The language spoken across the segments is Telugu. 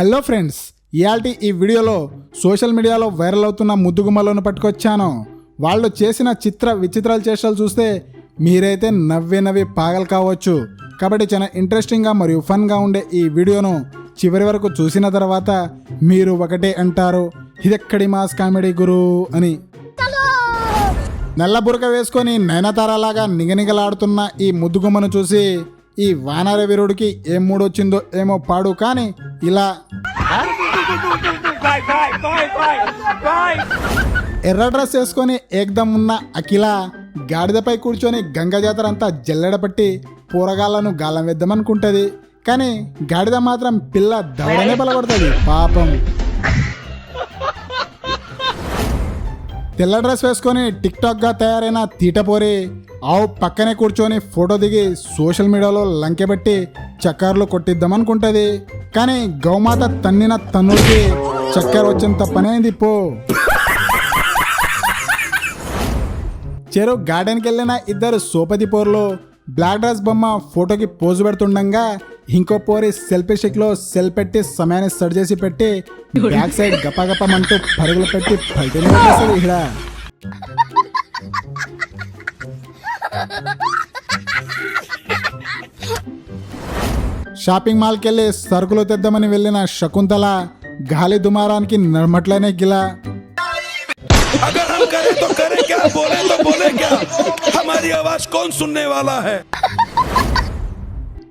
హలో ఫ్రెండ్స్ ఇయాల్టి ఈ వీడియోలో సోషల్ మీడియాలో వైరల్ అవుతున్న ముద్దుగుమ్మలను పట్టుకొచ్చాను. వాళ్ళు చేసిన చిత్ర విచిత్రాలు చేష్టలు చూస్తే మీరైతే నవ్వే నవ్వి పాగలు కావచ్చు. కాబట్టి చాలా ఇంట్రెస్టింగ్గా మరియు ఫన్గా ఉండే ఈ వీడియోను చివరి వరకు చూసిన తర్వాత మీరు ఒకటే అంటారు ఇదెక్కడి మాస్ కామెడీ గురు అని. నల్ల బురక వేసుకొని నయనతారలాగా నిగనిగలాడుతున్న ఈ ముద్దుగుమ్మను చూసి ఈ వానర వీరుడికి ఏం మూడొచ్చిందో ఏమో పాడు కానీ ఇలా ఎర్ర డ్రెస్ వేసుకొని ఏకదం ఉన్న అఖిల గాడిదపై కూర్చొని గంగ జాతర అంతా జల్లెడపట్టి పూరగాళ్ళను గాలం వేద్దామనుకుంటది. కానీ గాడిద మాత్రం పిల్ల దవడనే పలగొడుతుంది పాపం. తెల్ల డ్రెస్ వేసుకొని టిక్ టాక్గా తయారైన తీటపోరి ఆవు పక్కనే కూర్చొని ఫోటో దిగి సోషల్ మీడియాలో లంకెబెట్టి చక్కర్లు కొట్టిద్దామనుకుంటుంది. కానీ గౌమాత తన్నిన తన్నుడికి చక్కెర వచ్చిన పనేంది పో. చెరు గార్డెన్కి వెళ్ళిన ఇద్దరు సోపతి పోర్లు బ్లాక్ డ్రెస్ బొమ్మ ఫోటోకి పోజు పెడుతుండగా ఇంకో పోరి సెల్ఫీ స్టిక్లో సెల్ పెట్టి సమయాన్ని సరి చేసి పెట్టి బ్యాక్ సైడ్ గపగపమంటూ పరుగులు పెట్టి ఇక్కడ షాపింగ్ మాల్కి వెళ్ళి సరుకులు తెద్దామని వెళ్ళిన శకుంతల గాలి దుమారానికి నర్మట్లనే గిలా. హమారీ ఆవాజ్ కౌన్ సున్నే వాలా హై?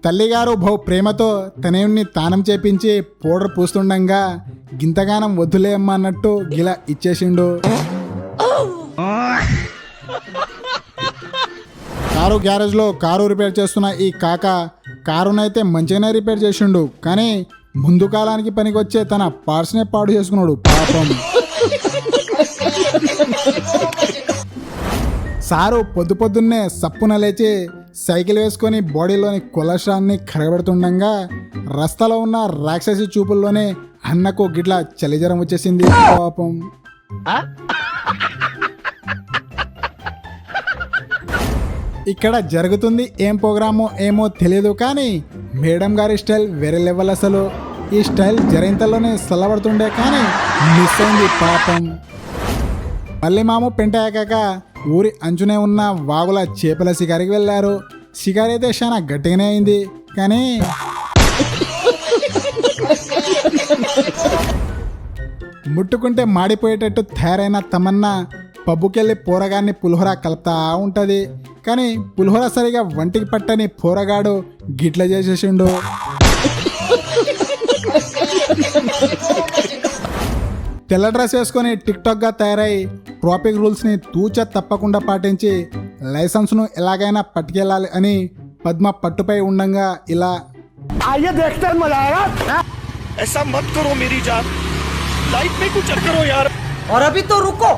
తల్లిగారు బహు ప్రేమతో తనయుణ్ణి తానం చేపించి పౌడర్ పూస్తుండగా గింతగానం వద్దులేమ్మా అన్నట్టు గిలా ఇచ్చేసిండు. కారు గ్యారేజ్లో కారు రిపేర్ చేస్తున్న ఈ కాక కారునైతే మంచిగానే రిపేర్ చేసిండు కానీ ముందు కాలానికి పనికొచ్చే తన పార్ట్స్నే పాడు చేసుకున్నాడు పాపం. సారు పొద్దు పొద్దున్నే సప్పున లేచి సైకిల్ వేసుకొని బాడీలోని కొలస్ట్రాల్ని కరగబెడుతుండగా రస్తాలో ఉన్న రాక్షసి చూపుల్లోనే అన్నకు గిట్ల చలిజరం వచ్చేసింది. పాపం. ఇక్కడ జరుగుతుంది ఏం ప్రోగ్రామో ఏమో తెలియదు కానీ మేడం గారి స్టైల్ వేరే లెవెల్ అసలు. ఈ స్టైల్ జరింతలోనే సలబడుతుండే కానీ మిస్ అయింది పాపం. మళ్ళీ మాము పెంట ఊరి అంచునే ఉన్న వాగుల చేపల షికారికి వెళ్ళారు. షికారి అయితే చాలా గట్టిగానే అయింది. కానీ ముట్టుకుంటే మాడిపోయేటట్టు తయారైన తమన్నా పబ్బుకెళ్ళి పోరగాన్ని పులిహోర కలుపుతా ఉంటుంది. కానీ పులిహోర సరిగా వంటికి పట్టని పోరగాడు గిట్ల చేసేసిండు. తెల్ల డ్రెస్ వేసుకొని టిక్ తయారై ట్రాఫిక్ రూల్స్ ని తూచ తప్పకుండా పాటించి లైసెన్స్ ను ఎలాగైనా పట్టుకెళ్ళాలి అని పద్మ పట్టుపై ఉండంగా ఇలా आइए देखते हैं मजा आएगा ऐसा मत करो मेरी जान लाइफ में कुछ करो यार और अभी तो रुको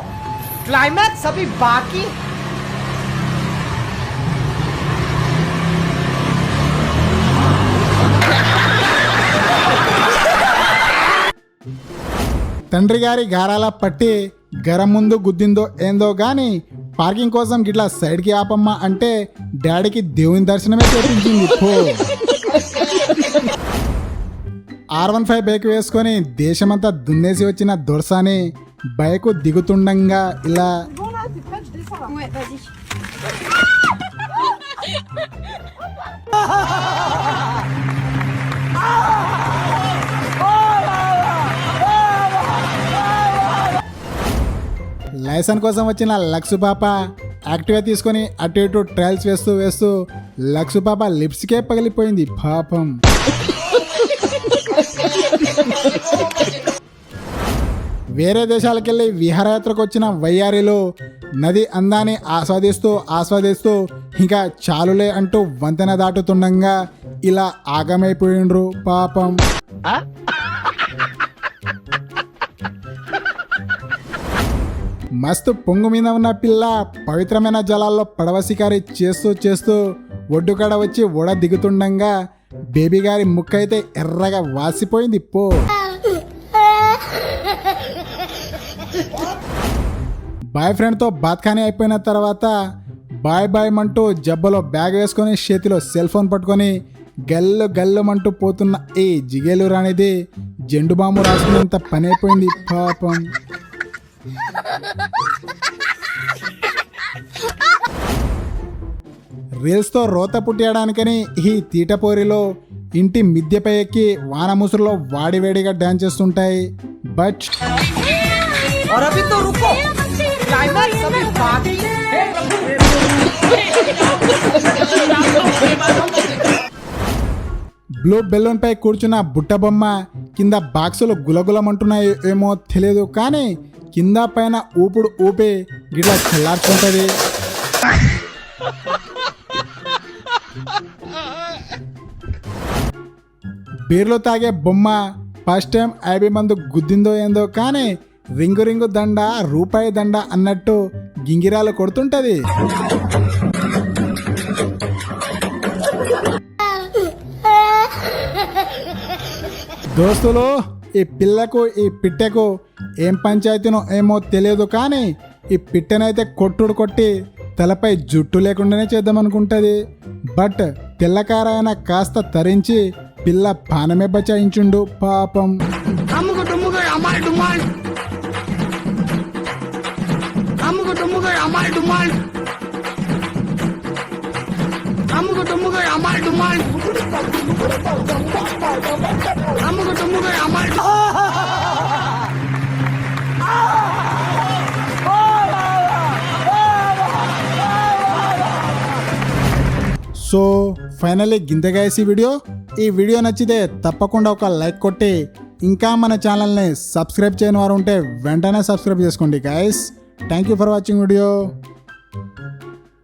क्लाइमैक्स अभी बाकी है। తండ్రి గారి గారాల పట్టి గరం ముందు గుద్దిందో ఏందో గాని పార్కింగ్ కోసం గిట్లా సైడ్కి ఆపమ్మా అంటే డాడీకి దేవుని దర్శనమే చేపించింది. పో. ఆర్ వన్ ఫైవ్ బైక్ వేసుకొని దేశమంతా దున్నేసి వచ్చిన దొరసాని బైక్ దిగుతుండగా ఇలా Ouais, లైసెన్స్ కోసం వచ్చిన లక్సు పాప యాక్టివా తీసుకొని అటు ఇటు ట్రయల్స్ వేస్తూ వేస్తూ లక్సు పాప లిప్స్కే పగిలిపోయింది పాపం. వేరే దేశాలకెళ్ళి విహారయాత్రకు వచ్చిన వయ్యారిలో నది అందాన్ని ఆస్వాదిస్తూ ఆస్వాదిస్తూ ఇంకా చాలులే అంటూ వంతెన దాటుతుండగా ఇలా ఆగమైపోయిండ్రు పాపం. మస్తు పొంగు మీద ఉన్న పిల్ల పవిత్రమైన జలాల్లో పడవ శికారి చేస్తూ చేస్తూ ఒడ్డుకాడ వచ్చి ఉడ దిగుతుండగా బేబీ గారి ముక్కైతే ఎర్రగా వాసిపోయింది పో. బాయ్ ఫ్రెండ్తో బాత్ఖానీ అయిపోయిన తర్వాత బాయ్ బాయ్ అంటూ జబ్బలో బ్యాగ్ వేసుకొని చేతిలో సెల్ ఫోన్ పట్టుకొని గల్లు గల్లుమంటూ పోతున్న ఈ జిగేలు రానిది జెండు బాంబు రాసుకున్నంత పని అయిపోయింది పాపం. రీల్స్తో రోత పుట్టేయడానికని ఈ తీటపోరిలో ఇంటి మిద్దెపై ఎక్కి వాన ముసురులో వాడివేడిగా డ్యాన్స్ చేస్తుంటాయి. బట్ బ్లూ బెలూన్ పై కూర్చున్న బుట్ట బొమ్మ కింద బాక్సులు గులగులమంటున్నాయేమో తెలియదు కానీ కింద పైన ఊపుడు ఊపి గిట్లా చల్లార్చుంటది. బీర్లు తాగే బొమ్మ ఫస్ట్ టైం ఐబీ మందు గుద్దిందో ఏందో కానీ రింగు రింగు దండ రూపాయి దండ అన్నట్టు గింగిరాలు కొడుతుంటది. దోస్తులు ఈ పిల్లకు ఈ పిట్టకు ఏం పంచాయతీనో ఏమో తెలియదు కానీ ఈ పిట్టనైతే కొట్టుడు కొట్టి తలపై జుట్టు లేకుండానే చేద్దామనుకుంటుంది. బట్ తెల్లకారాయన కాస్త తరించి పిల్ల పానమే బచాయించుండు పాపం. అమ్ముకు సో ఫైనల్లీ గింతగాయసి వీడియో. ఈ వీడియో నచ్చితే తప్పకుండా ఒక లైక్ కొట్టి ఇంకా మన ఛానల్ని సబ్స్క్రైబ్ చేయని వారు ఉంటే వెంటనే సబ్స్క్రైబ్ చేసుకోండి guys. Thank you for watching video